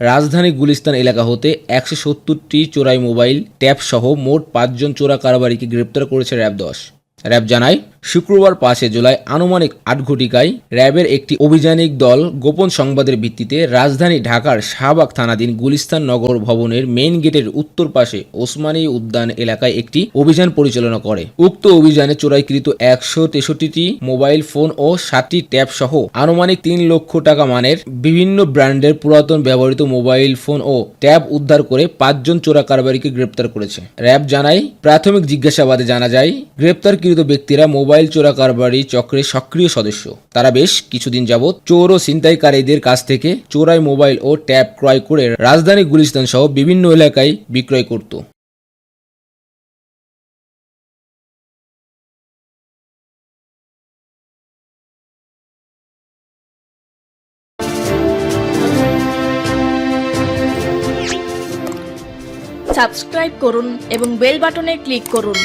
রাজধানী গুলিস্তান এলাকা হতে একশো সত্তরটি চোরাই মোবাইল ট্যাব সহ মোট পাঁচজন চোরা কারবারিকে গ্রেপ্তার করেছে র্যাব দশ। র্যাব জানায় শুক্রবার পাঁচে জুলাই আনুমানিক আট ঘটিকায় র্যাবের একটি অভিযানিক দল গোপন সংবাদের ভিত্তিতে রাজধানী ঢাকার শাহবাগ থানাধীন গুলিস্তান নগর ভবনের মেইন গেটের উত্তর পাশে ওসমানী উদ্যান এলাকায় একটি অভিযান পরিচালনা করে। উক্ত অভিযানে চোরাইকৃত একশো তেষট্টিটি মোবাইল ফোন ও সাতটি ট্যাব সহ আনুমানিক তিন লক্ষ টাকা মানের বিভিন্ন ব্র্যান্ডের পুরাতন ব্যবহৃত মোবাইল ফোন ও ট্যাব উদ্ধার করে পাঁচজন চোরা কারবারিকে গ্রেপ্তার করেছে। র্যাব জানায়, প্রাথমিক জিজ্ঞাসাবাদে জানা যায়, গ্রেপ্তারকৃত ব্যক্তিরা মোবাইল চোরা কারবারি চক্রের সক্রিয় সদস্য। তারা বেশ কিছুদিন যাবৎ চোর ও ছিনতাইকারীদের কাছ থেকে চোরাই মোবাইল ও ট্যাব ক্রয় করে রাজধানী গুলিস্তান সহ বিভিন্ন এলাকায় বিক্রয় করত। সাবস্ক্রাইব করুন এবং বেল বাটনে ক্লিক করুন।